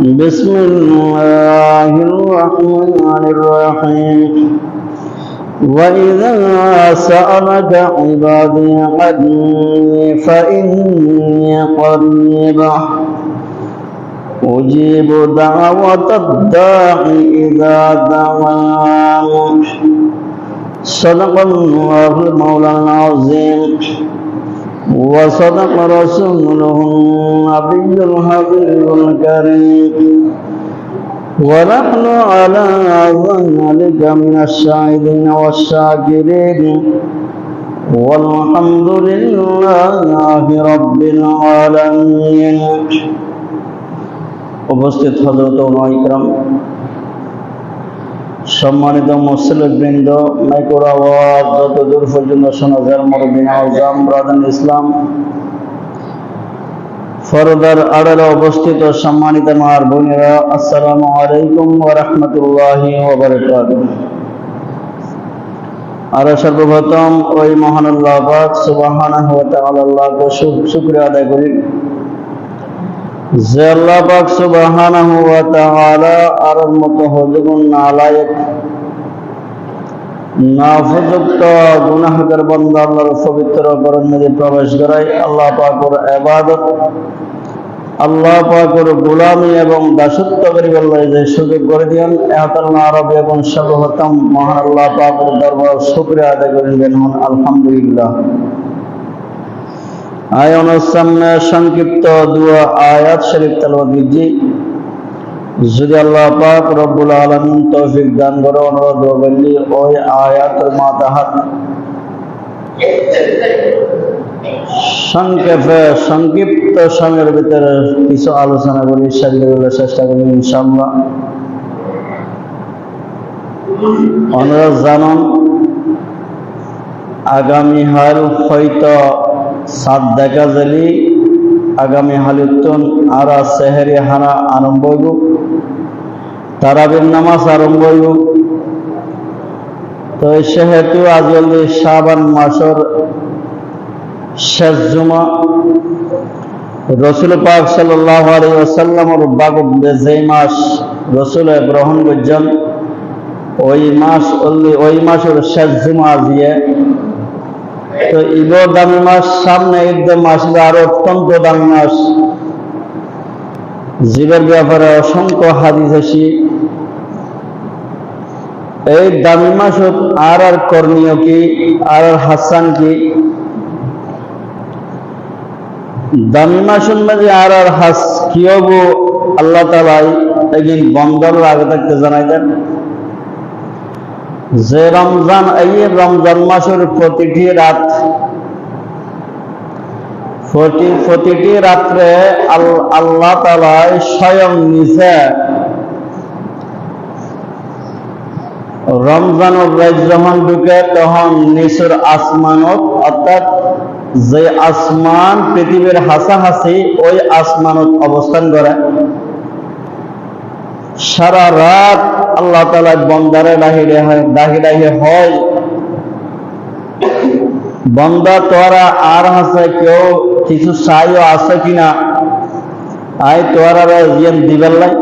بسم الله الرحمن الرحيم. وإذا سألك عبادي عني فإني قريب. أجيب دعوة الداع إذا دعان. صدق الله المولى العظيم. وصدق رسوله النبي الحبيب الكريم ونحن على ذلك من الشاهدين والشاكرين والحمد لله رب العالمين উপস্থিত হজরত ইকরাম সম্মানিত মুসলিম বৃন্দ মাইকোর আওয়াজ যত দূর পর্যন্ত শোনা যায় মরদিন আজম রাজান ইসলাম। ফরদার আড়ালে অবস্থিত সম্মানিত মার বোনেরা, আসসালামু আলাইকুম ওয়া রাহমাতুল্লাহি ওয়া বারাকাতুহু। আর সর্বপ্রথম ওই মহান আল্লাহ সুবহানাহু ওয়া তাআলা আল্লাহকে শুকরিয়া আদায় করি। যে আল্লাহ পাক সুবহানাহু ওয়া তাআলা আর মতো হজগুন নালায়েক নাফযুক্ত গুনাহগার বান্দা আল্লাহর পবিত্র গরমে প্রবেশ করাই আল্লাহ পাকের ইবাদত, আল্লাহ পাকের গোলামি এবং দাসত্ব করিবার যে সুযোগ করে দিয়েন এহতাল্লাহ আরবি এবং সর্বপ্রথম মহান আল্লাহ পাকের দরবার শুকরিয়া আদায় করিবেন আলহামদুলিল্লাহ। আয়নের সামনে সংক্ষিপ্ত দুয়া আয়াত শরীফ তেলাওয়াত করছি। যদি আল্লাহ পাক রব্বুল আলামিন তৌফিক দান করে, অনুরোধ করলি ওই আয়াতের মাতাহাত সংক্ষেপে সংক্ষিপ্ত সময়ের ভিতরে কিছু আলোচনা করি, সেগুলো চেষ্টা করি, ইনশাআল্লাহ। অনুরোধ জানান, আগামী হাল হয়তো সাত দেখা যালি আগামী হালিতুন আরা সেহেরি হানা আরম্ভ হইব। তারাবির নামাজ আরম্ভ হইব। তো সেহেতু আজলি শাবান মাসর শেষ জুমা। রসুল পাক সাল্লাহ আলী ওসাল্লামর বাগব যেই মাস রসুলে গ্রহণ করছেন, ওই মাস ওই মাসের শেষ জুমা আজিয়ে তো ঈদ দামি মাস, সামনে ঈদ মাস আরও অত্যন্ত দামি মাস। জীবের ব্যাপারে অসংখ্য হাদিস আসি এই দামি মাস আর আর করণীয় কি, আর আর হাসান কি? দামি মাসের মাঝে আর আর হাস কি হব? আল্লাহ তালাই একদিন বন্দর আগে থাকতে জানাই দেন। যে রমজান, এই রমজান মাসের প্রতিটি রাত প্রতিটি রাত্রে আল্লাহ তালাই স্বয়ং নিজে রমজানের রাত যখন ঢুকে, তখন নিচুর আসমানত, অর্থাৎ যে আসমান পৃথিবীর হাসাহাসি, ওই আসমানত অবস্থান করে। সারা রাত আল্লাহ তালা বন্দারে ডাহিরে হয় ডাহি হয়। বন্দা তোরা আর হাসে কেউ কিছু চাইও আছে কিনা? আই তোরা জিয়ান দিবেন লাই।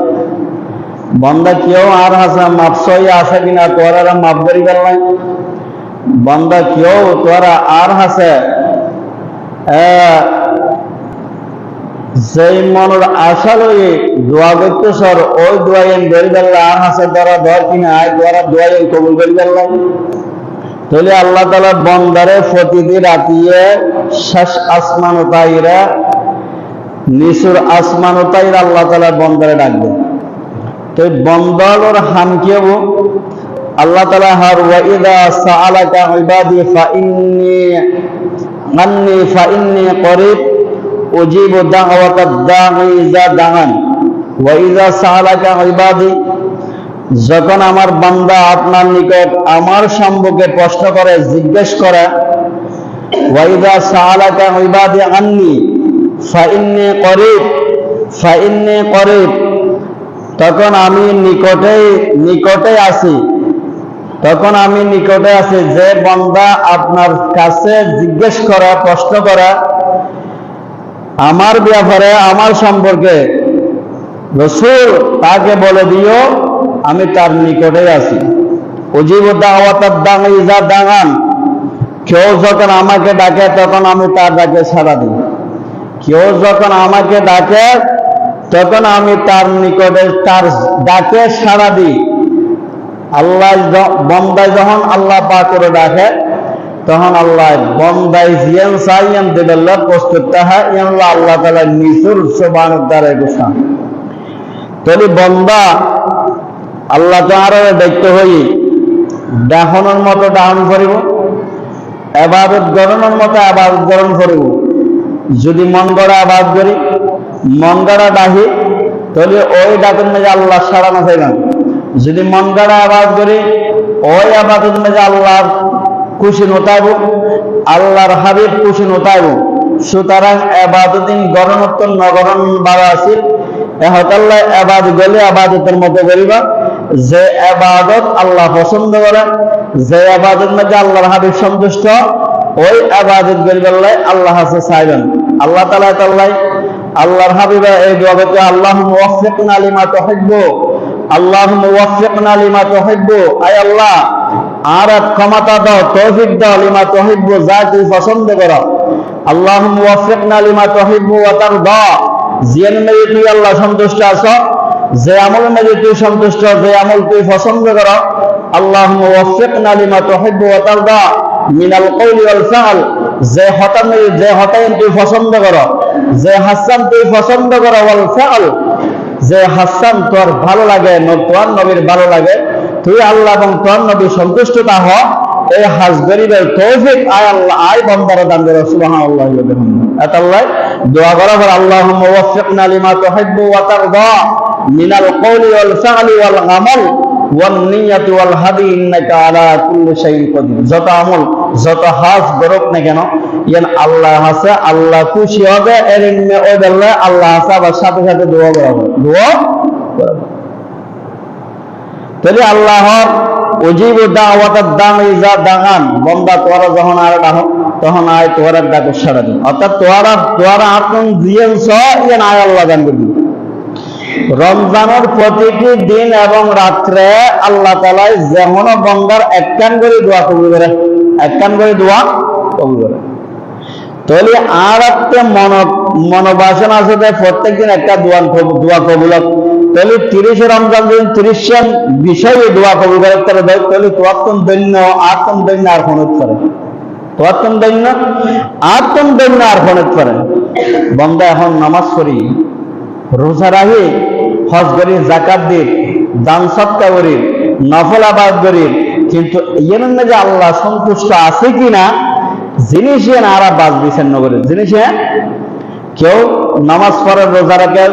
বন্দা কেউ আর হাসে মাপসই আছে কিনা তোরা মাপ করিবেন লাই। বন্দা কেউ তোরা আর হাসে যেই মনের আশা লয়ে দোয়া করতেছর ওই দোয়াইন বেরি বেল্লা আর হাসে দ্বারা ধর কিনা আয় দ্বারা দোয়াইন কবুল করি বেল্লাই তাহলে আল্লাহ তালা বন্দারে প্রতিদি রাতিয়ে শেষ আসমান তাইরা নিচুর আসমান তাইরা আল্লাহ তালা বন্দারে ডাকবে। তো বন্দর হাম কি হব? আল্লাহ তালা হার ওয়াইদা সাআলাকা ইবাদি ফাইন্নি আন্নি ফাইন্নি করিব। দাওয়াত দাঈ ইজা দাআন ওয়া ইজা সাআলাকা ইবাদি যখন আমার বান্দা আপনার নিকট আমার সম্পর্কে প্রশ্ন করে, জিজ্ঞেস করে ওয়া ইজা ইবাদি আন্নি করিব করিব। তখন আমি নিকটে নিকটে আছি। তখন আমি নিকটে আছি। যে বন্দা আপনার কাছে জিজ্ঞেস করা, প্রশ্ন করা আমার ব্যাপারে, আমার সম্পর্কে রসুল তাকে বলে দিও, আমি তার নিকটে আছি। অজীব দাওয়াতার দাং ইজা দাঙান। কেউ যখন আমাকে ডাকে, তখন আমি তার ডাকে সাড়া দিই। কেউ যখন আমাকে ডাকে, তখন আমি তার নিকটে, তার ডাকে সাড়া দিই। আল্লাহ বন্দায় যখন আল্লাহ পা করে ডাকে তখন আল্লাহ বন্দায় জিয়ান সাইয়ান দেবেল্লা প্রস্তুত, তাহা ইয়াল্লাহ আল্লাহ তালা নিচুর সোবান দ্বারা ঘোষণা তাহলে বন্দা আল্লাহ তাহার দায়িত্ব হই, ডাহনের মতো ডাহন করিব এবাদত গণনের মতো আবাদত গরণ করিব। যদি মন গড়া আবাদ করি, মন গড়া ডাহি, তাহলে ওই ডাকের মেজে আল্লাহ সারা না যদি মন গড়া আবাদ করি, ওই আবাদত মেজে আল্লাহর খুশি নতাইব, আল্লাহর হাবিব খুশি নতাইব। সুতরাং এবাদতিন গণনত্ব নগরণ বাড়া আছিল এহতাল্লাহ এবাদ গেলে আবাদতের মতো করিবা। যে আবাদত আল্লাহ পছন্দ করে, যে আবাদত মধ্যে আল্লাহর হাবিব সন্তুষ্ট, ওই আবাদত করিবাল্লাই আল্লাহ আছে চাইবেন। আল্লাহ তালা তাল্লাই আল্লাহর হাবিবা এই জগতে আল্লাহ মুওয়াফিকনা লিমা তুহিব্বু আল্লাহ মুওয়াফিকনা লিমা তুহিব্বু, আয় আল্লাহ আর এক ক্ষমতা দাও, তৌফিক দাও, লিমা তুহিব্বু, যা তুই পছন্দ করো। আল্লাহ মুওয়াফিকনা লিমা তুহিব্বু ওয়া তারদা। জিয়ান মেয়ে তুই আল্লাহ সন্তুষ্ট আছো, যে আমল মেয়ে তুই সন্তুষ্ট, যে আমল তুই পছন্দ করো আল্লাহ মুওয়াফিকনা লিমা তুহিব্বু ওয়া তারদা। মিনাল কওলি ওয়াল ফাল যে হতাম যে হতায়ন তুই পছন্দ করো, যে হাসান তুই পছন্দ করো, ওয়াল ফাল যে হাসান তোর ভালো লাগে তোর নবীর ভালো লাগে তুই আল্লাহ এবং তোর নবী সন্তুষ্ট তা হ। এই হাজ গরিবের তৌফিক আয় আল্লাহ, আয় বন্দার দান করে, সুবহানাল্লাহ এত আল্লাহ দোয়া করা পর আল্লাহ মুওয়াফিকনা লিমা তুহিব্বু ওয়া তারদা, মিনাল কওলি ওয়াল ফা'লি ওয়াল আমাল যত আমল, যত হাজ গরক না কেন, ইয়ান আল্লাহ আছে, আল্লাহ খুশি হবে, এর আল্লাহ আছে, আবার সাথে সাথে দোয়া করা হবে। দোয়া করা হবে। তাহলে আল্লাহর অজীব দাওয়াতার ইজা দাগান, বন্দা তোরা যখন আর ডাহ তখন আয় তোয়ার ডাকে সারা দিন। অর্থাৎ তোয়ারা তোয়ারা আপন দিয়েছ ইয়ান আয় আল্লাহ দান করবি রমজানের প্রতিটি দিন এবং রাত্রে আল্লাহ তালাই যেমন বন্দার একখান করে দোয়া কবুল করে, একখান করে দোয়া কবুল করে। তাহলে আর একটা মন, মনোবাসন আছে যে প্রত্যেক দিন একটা দোয়া দোয়া কবুল হোক। তাহলে তিরিশে রমজান দিন, তিরিশ বিষয়ে দোয়া কবুল করে তাহলে তাহলে তোয়াত্তম দৈন্য আত্ম দৈন্য আর ফোনত করে। তোয়াত্তম দৈন্য আত্ম দৈন্য আর ফোনত করে। বন্দা এখন নামাজ পড়ি, রোজা রাহি হজ করি জাকাত দি দান সৎকা করি, নফল আবাদ করি, কিন্তু এর যে আল্লাহ সন্তুষ্ট আছে কিনা জিনিস আরা বাদ দিচ্ছেন নগরে জিনিস কেউ নামাজ পড়ে, রোজা রাখে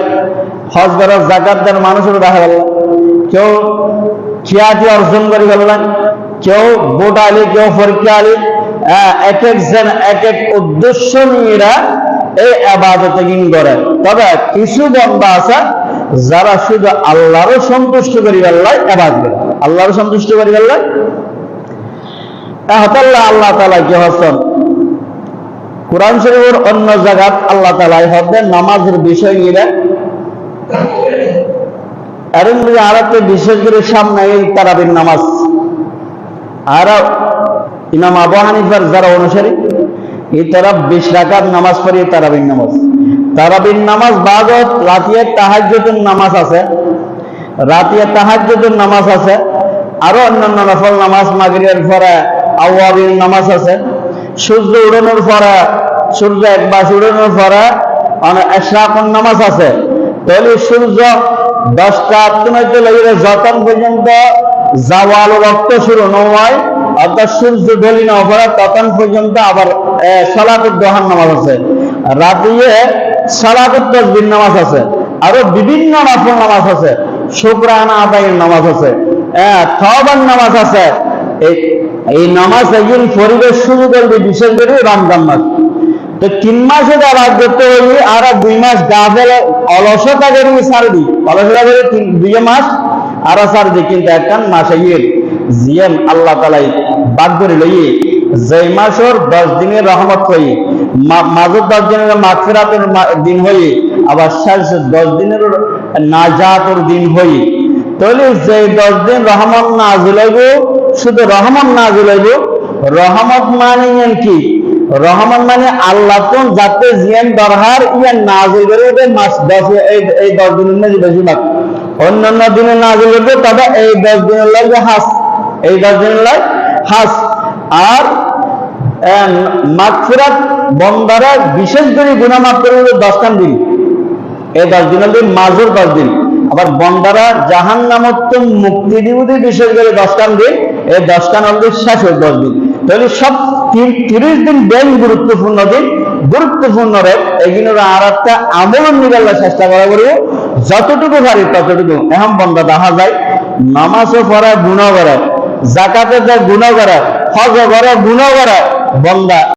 হজ করে জাকাত দেন মানুষের দেখা গেল কেউ খিয়াতি অর্জন করে গেলেন কেউ বোট আলি, কেউ পরীক্ষা আলি এক একজন এক এক উদ্দেশ্য নিয়ে এই আবাদতে গিন করে। তবে কিছু বন্দা আছে যারা শুধু আল্লাহরও সন্তুষ্ট করি আল্লাহ আবাদ করে। আল্লাহরও সন্তুষ্ট করি আল্লাহ। তাহলে আল্লাহ তালা কি হচ্ছেন? কোরআন শরীফের অন্য জায়গাত আল্লাহ তালাই হবে নামাজের বিষয় নিয়ে এরকম যদি আর বিশেষ করে সামনে এই তারাবির নামাজ। আর ইমাম আবু হানিফার যারা অনুসারী, এই তারা বিশ রাকাত নামাজ পড়ি তারাবির নামাজ। তারাবির নামাজ বাদত, রাতিয়ে তাহাজ্জুদের নামাজ আছে। রাতিয়ে তাহাজ্জুদের নামাজ আছে। আরও অন্যান্য নফল নামাজ, মাগরিবের পরে আওয়াবির নামাজ আছে। সূর্য উড়ানোর পরে, সূর্য এক মাস উড়ানোর পরে অনেক নামাজ আছে। তাহলে সূর্য দশটা আত্মনৈতে লাগিয়ে যতন পর্যন্ত জাওয়াল রক্ত শুরু নয় অর্থাৎ সূর্য ঢলি না পড়ে তখন পর্যন্ত আবার সালাতুর দোহান নামাজ আছে। রাতিয়ে সালাতুর তসবির নামাজ আছে। আরও বিভিন্ন নফল নামাজ আছে। শুক্রানা আদায়ের নামাজ আছে। হ্যাঁ নামাজ আছে। এই নামাজ একদিন পরিবেশ শুরু করবে বিশেষ করে রমজান মাস। তো তিন মাসে আবাদ করতে হইলে আর দুই মাস গা ফেলে অলসতা করে সারবি অলসতা করে দুই মাস আর সারবি কিন্তু একটা মাসে গিয়ে জিয়াম আল্লাহ তালাই বাদ করে লইয়ে যে মাসের দশ দিনের রহমত হই মাজুর দশ দিনের দিন হই আবার শেষ দশ দিনের নাজাতর দিন হই তাহলে যে দশ দিন রহমত নাজিল হইব, শুধু রহমত নাজিল হইব, রহমত মানে কি? রহমত মানে আল্লাহ কোন যাতে জিয়ান দরহার ইয়ান নাজিল করে ওদের মাস দশ এই এই দশ দিনের মধ্যে বেশিরভাগ অন্যান্য দিনে নাজিল করবে, তবে এই দশ দিনের লাগে হাস, এই দশ দিনের লাগে হাস। আর মাগফিরাত, বন্দারা বিশেষ করে গুনাহ মাফ করে দশটান দিন। এই দশ দিন হলো মাজুর দশ দিন। আবার বন্দারা জাহান নামত্ব মুক্তি দিবুদি বিশেষ করে দশটান দিন, এই দশটান হলো শেষ হয় দশ দিন। তাহলে সব তিরিশ দিন বেশ গুরুত্বপূর্ণ দিন। গুরুত্বপূর্ণ রে এই আর একটা আমল চেষ্টা করা করব। যতটুকু পারি ততটুকু। এখন বন্ধ, দেখা যায়, নামাজও পড়া গুণ করে। জাকাতে যা গুণ করে। হজ করে গুণ করে। বন্দা